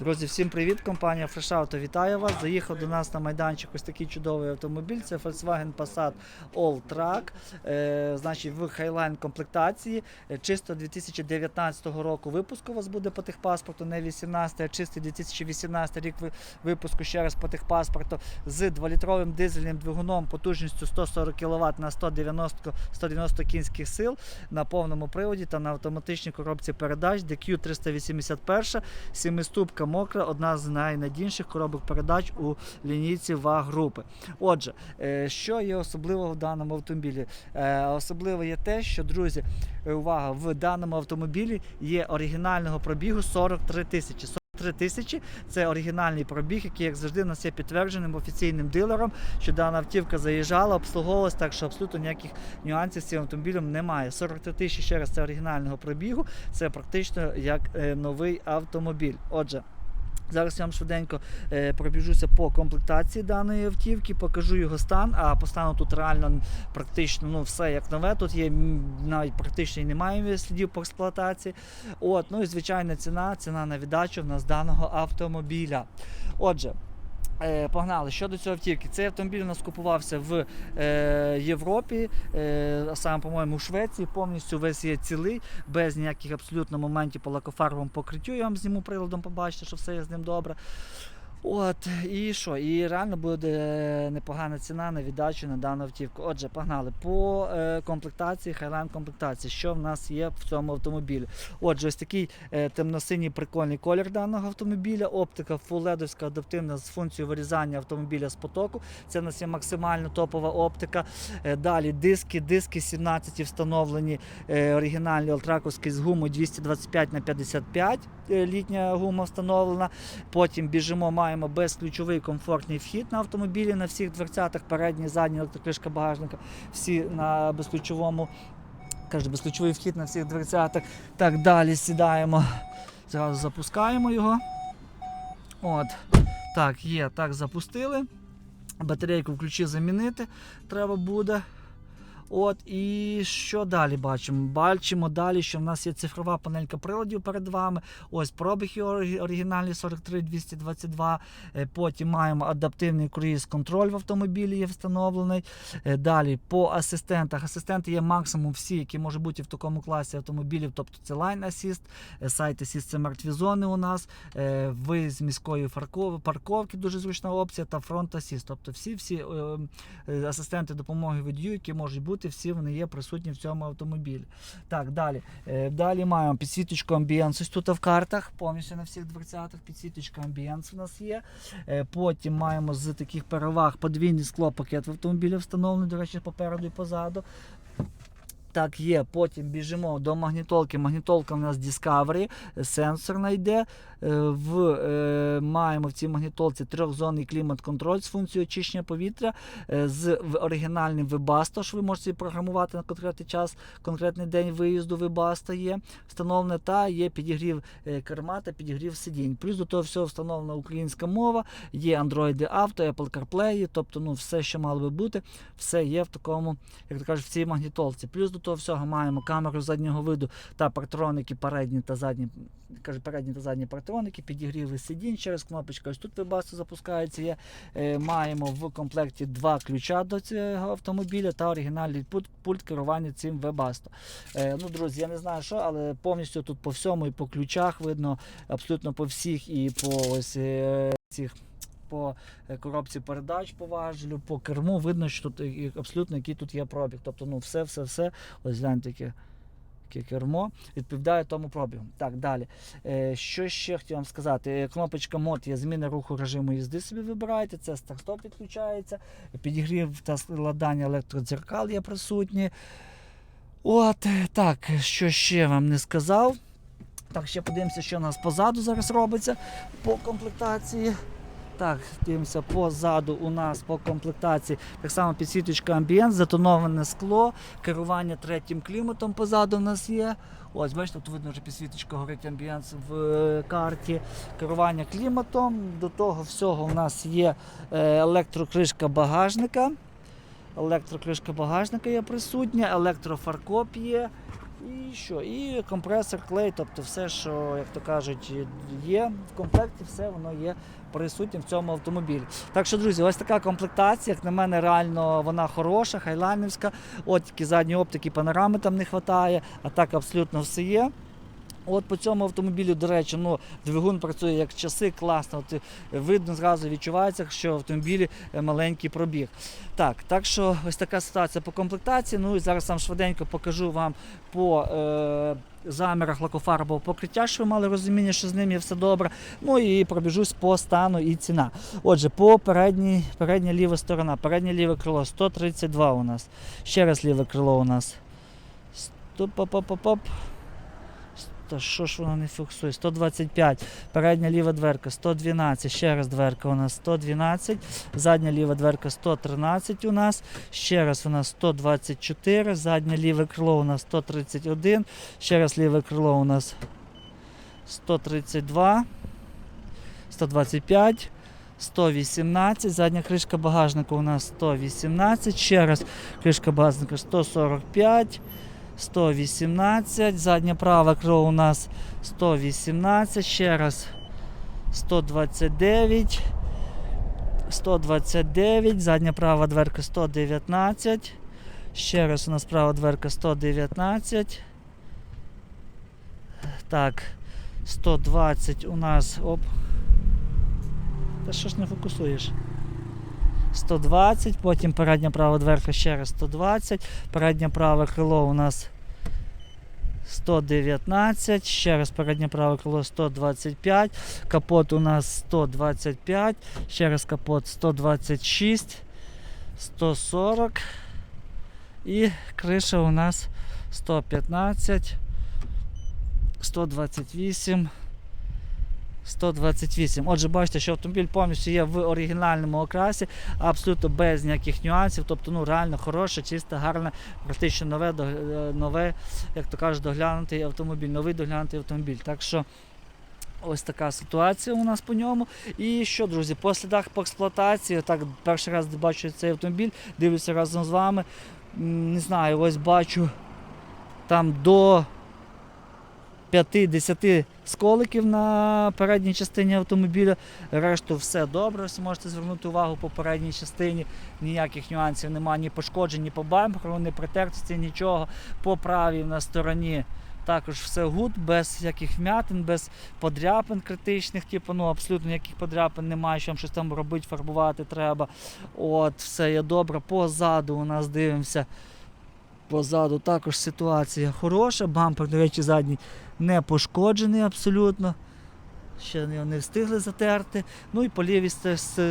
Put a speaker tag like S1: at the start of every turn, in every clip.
S1: Друзі, всім привіт! Компанія Fresh Auto вітає вас. Заїхав до нас на майданчик ось такий чудовий автомобіль. Це Volkswagen Passat All Track. Е, значить, в Highline комплектації. Е, Чисто 2019 року випуску у вас буде по техпаспорту, не 18, а чистий 2018 рік випуску ще раз по техпаспорту з 2-літровим дизельним двигуном потужністю 140 кВт на 190, 190 кінських сил на повному приводі та на автоматичній коробці передач DQ 381, сімиступка мокра, одна з найнадійніших коробок передач у лінійці ВАГ групи. Отже, е, що є особливого в даному автомобілі? Е, Особливо є те, що, друзі, увага, в даному автомобілі є оригінального пробігу 43 тисячі. 43 тисячі це оригінальний пробіг, який, як завжди, у нас є підтвердженим офіційним дилером, що дана автівка заїжджала, обслуговувалась, так що абсолютно ніяких нюансів з цим автомобілем немає. 43 тисячі ще раз це оригінального пробігу, це практично як е, новий автомобіль. Отже. Зараз я вам швиденько е, пробіжуся по комплектації даної автівки, покажу його стан. А по стану тут реально практично ну, все як нове. Тут є навіть практично немає слідів по експлуатації. От, ну і звичайна ціна, ціна на віддачу в нас даного автомобіля. Отже. Е, Погнали щодо цього автівки. Цей автомобіль у нас купувався в е, Європі, е, саме, по-моєму, у Швеції. Повністю весь є цілий, без ніяких абсолютно моментів по лакофарбовому покриттю. Я вам зніму приладом, побачите, що все є з ним добре. От, і що? І реально буде непогана ціна на віддачу на дану автівку. Отже, погнали. По е, комплектації, Highline комплектації, що в нас є в цьому автомобілі. Отже, ось такий е, темно-синій прикольний колір даного автомобіля. Оптика фуледовська адаптивна з функцією вирізання автомобіля з потоку. Це в нас є максимально топова оптика. Е, далі диски, диски 17 встановлені, е, оригінальні ультраковські з гумою 225 на 55 е, літня гума встановлена. Потім біжимо, маємо безключовий комфортний вхід на автомобілі на всіх дверцятах, передній, задній електрокришка багажника, всі на безключовому. Каже, безключовий вхід на всіх дверцятах. Так, далі сідаємо. Зразу запускаємо його. От. Так, є, так, запустили. Батарейку ключі замінити треба буде. От, і що далі бачимо? Бачимо далі, що в нас є цифрова панелька приладів перед вами. Ось пробіг є ориг- оригінальний 43222. Е, Потім маємо адаптивний круїз-контроль в автомобілі є встановлений. Е, Далі по асистентах. Асистенти є максимум всі, які можуть бути в такому класі автомобілів. Тобто це Line Assist, е, Site Assist це мертві зони у нас, виїзд з міської парковки, дуже зручна опція, та Front Assist. Тобто всі всі асистенти допомоги водію, які можуть бути, всі вони є присутні в цьому автомобілі. Так, далі. Е, Далі маємо підсвіточку амбієнс. Ось тут в картах, повністю на всіх дверцятах підсвіточка амбієнс у нас є. Е, Потім маємо з таких переваг подвійний склопакет в автомобілі встановлений, до речі, попереду і позаду. Так, є. Потім біжимо до магнітолки. Магнітолка у нас Discovery, е, сенсорна йде. Е, В, е, маємо в цій магнітолці трьохзонний клімат-контроль з функцією очищення повітря, е, з оригінальним Webasto, що ви можете програмувати на конкретний час, конкретний день виїзду Webasto є встановлене, та є підігрів е, керма та підігрів сидінь. Плюс до того всього встановлена українська мова, є Android Auto, Apple CarPlay, тобто ну, все, що мало би бути, все є в такому, як то кажуть, в цій магнітолці. Плюс до того всього маємо камеру заднього виду та партроники передні та задні, каже, передні та задні партроники, підігріви сидінь через кнопочку. Ось тут Webasto запускається. Є. Е, маємо в комплекті два ключа до цього автомобіля та оригінальний пульт, пульт керування цим Webasto. Е, ну, друзі, я не знаю що, але повністю тут по всьому і по ключах видно абсолютно по всіх і по ось е, цих. По е, коробці передач по важелю, по керму видно, що тут абсолютно який тут є пробіг. Тобто, ну все, все, все. Ось гляньте, яке кермо відповідає тому пробігу. Так, далі. Е, що ще хотів вам сказати? Е, Кнопочка мод є зміни руху режиму їзди собі вибираєте. Це старт-стоп відключається. Підігрів та складання електродзеркал є присутні. От так, що ще вам не сказав. Так, ще подивимося, що у нас позаду зараз робиться по комплектації. Так, дивимося позаду у нас по комплектації. Так само підсвіточка амбієнт, затоноване скло, керування третім кліматом позаду у нас є. Ось, бачите, тут видно вже підсвіточка горить амбієнс в е, карті. Керування кліматом. До того всього у нас є е, електрокришка багажника. Електрокришка багажника є присутня, електрофаркоп є. І що? І компресор, клей, тобто все, що, як то кажуть, є в комплекті, все воно є присутнім в цьому автомобілі. Так що, друзі, ось така комплектація, як на мене, реально вона хороша, хайлайнівська. От тільки задні оптики, панорами там не вистачає, а так абсолютно все є. От по цьому автомобілю, до речі, ну, двигун працює як часи, класно. От, е, видно, зразу відчувається, що в автомобілі е, маленький пробіг. Так, так що ось така ситуація по комплектації. Ну і зараз сам швиденько покажу вам по е, замірах лакофарбового покриття, що ви мали розуміння, що з ним є все добре. Ну і пробіжусь по стану і ціна. Отже, по передній, передня ліва сторона, переднє ліве крило 132 у нас. Ще раз ліве крило у нас. Стоп-поп-поп-поп. Та що ж воно не фіксує? 125. Передня ліва дверка 112. Ще раз дверка у нас 112. Задня ліва дверка 113 у нас. Ще раз у нас 124. Заднє ліве крило у нас 131. Ще раз ліве крило у нас 132. 125. 118, задня кришка багажника у нас 118, ще раз кришка багажника 145, 118, задня права крило у нас 118, ще раз 129, 129, задня права дверка 119, ще раз у нас права дверка 119. Так, 120 у нас. Оп. Та що ж не фокусуєш? 120, потім передня права дверка ще раз 120, переднє праве крило у нас 119, ще раз переднє праве крило 125, капот у нас 125, ще раз капот 126, 140 і криша у нас 115, 128. 128. Отже, бачите, що автомобіль повністю є в оригінальному окрасі, абсолютно без ніяких нюансів. Тобто, ну реально хороше, чисте, гарне, практично нове, е, нове, як то кажуть, доглянутий автомобіль, новий доглянутий автомобіль. Так що ось така ситуація у нас по ньому. І що, друзі, по слідах по експлуатації, так перший раз бачу цей автомобіль, дивлюся разом з вами. Не знаю, ось бачу там до 5-10 сколиків на передній частині автомобіля. Решту все добре. Ось можете звернути увагу по передній частині. Ніяких нюансів немає, ні пошкоджень, ні по бамперу, ні протертості, нічого. По правій на стороні також все гуд, без яких вмятин, без подряпин критичних, типу, ну абсолютно ніяких подряпин немає, що щось там робити, фарбувати треба. От, все є добре. Позаду у нас дивимося. Позаду також ситуація хороша. Бампер, до речі, задній не пошкоджений абсолютно. Ще не встигли затерти. Ну і по лівій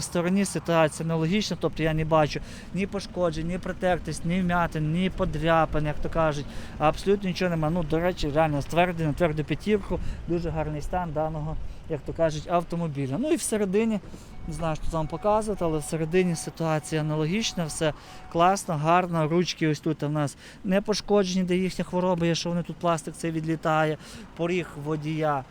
S1: стороні ситуація аналогічна, тобто я не бачу ні пошкоджень, ні протертість, ні вмятин, ні подряпин, як то кажуть. Абсолютно нічого немає. Ну, до речі, реально ствердий на тверду п'ятірку, дуже гарний стан даного, як то кажуть, автомобіля. Ну і всередині, не знаю, що там показувати, але всередині ситуація аналогічна, все класно, гарно. Ручки ось тут у нас не пошкоджені, де їхня хвороба є, що вони тут пластик цей відлітає. Поріг водія.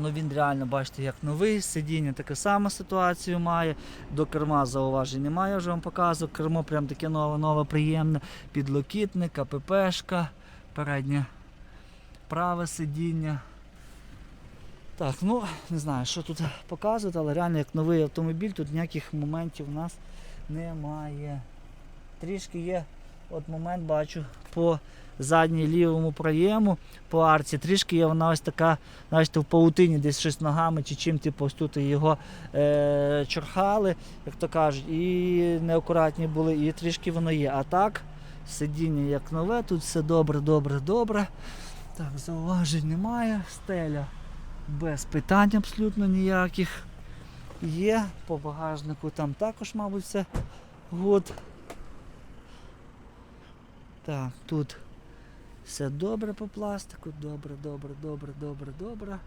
S1: Ну він реально, бачите, як новий, сидіння таку саму ситуацію має. До керма зауважень немає, я вже вам показував. Кермо прям таке нове, нове, приємне. Підлокітник, КППшка, переднє праве сидіння. Так, ну не знаю, що тут показувати, але реально як новий автомобіль, тут ніяких моментів у нас немає. Трішки є, от момент бачу по задній лівому проєму, по арці, трішки є вона ось така, знаєте, в паутині десь щось ногами чи чим, типу, ось тут його е, чорхали, як то кажуть, і неакуратні були, і трішки воно є. А так, сидіння як нове, тут все добре, добре, добре. Так, зауважень немає, стеля без питань абсолютно ніяких. Є, по багажнику там також, мабуть, все гуд. Так, тут все добре по пластику, добре, добре, добре, добре, добре.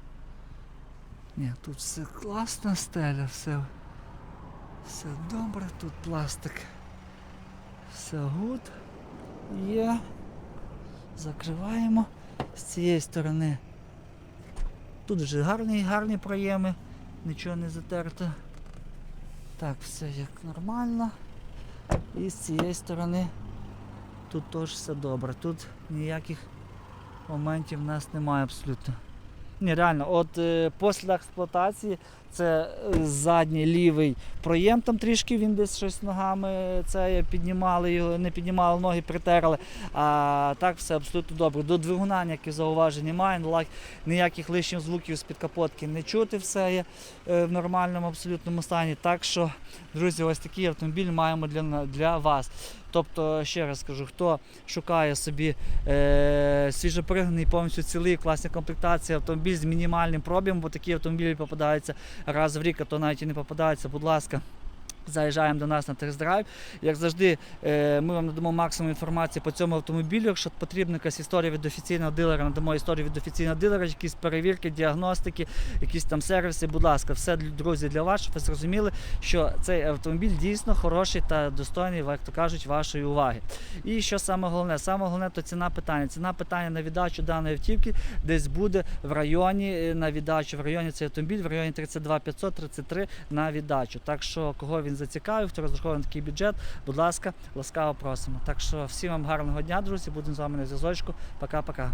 S1: Ні, тут все класно, стеля, все, все добре, тут пластик. Все гуд. Є. Закриваємо з цієї сторони. Тут вже гарні, гарні проєми, нічого не затерто. Так, все як нормально. І з цієї сторони тут теж все добре. Тут ніяких моментів в нас немає абсолютно. Ні, реально, от е, слідах експлуатації це е, задній лівий проєм, там трішки він десь щось ногами це піднімали його, не піднімали ноги, притерли. А так все абсолютно добре. До двигуна ніяких зауважень немає, ніяк- ніяких лишніх звуків з-під капотки не чути, все є е, в нормальному абсолютному стані. Так що, друзі, ось такий автомобіль маємо для, для вас. Тобто, ще раз скажу, хто шукає собі е, свіжопригнаний, повністю цілий, класна комплектація, автомобіль з мінімальним пробігом, бо такі автомобілі попадаються раз в рік, а то навіть і не попадаються, будь ласка. Заїжджаємо до нас на тест-драйв. Як завжди, е, ми вам надамо максимум інформації по цьому автомобілю. Якщо потрібна якась історія від офіційного дилера, надамо історію від офіційного дилера, якісь перевірки, діагностики, якісь там сервіси. Будь ласка, все друзі для вас, щоб ви зрозуміли, що цей автомобіль дійсно хороший та достойний, як то кажуть, вашої уваги. І що саме головне? Саме головне то ціна питання. Ціна питання на віддачу даної автівки десь буде в районі е, на віддачу. В районі цей автомобіль, в районі 32 500 33 на віддачу. Так що кого він зацікавив, хто розраховує на такий бюджет, будь ласка, ласкаво просимо. Так що всім вам гарного дня, друзі. Будемо з вами на зв'язочку. Пока-пока.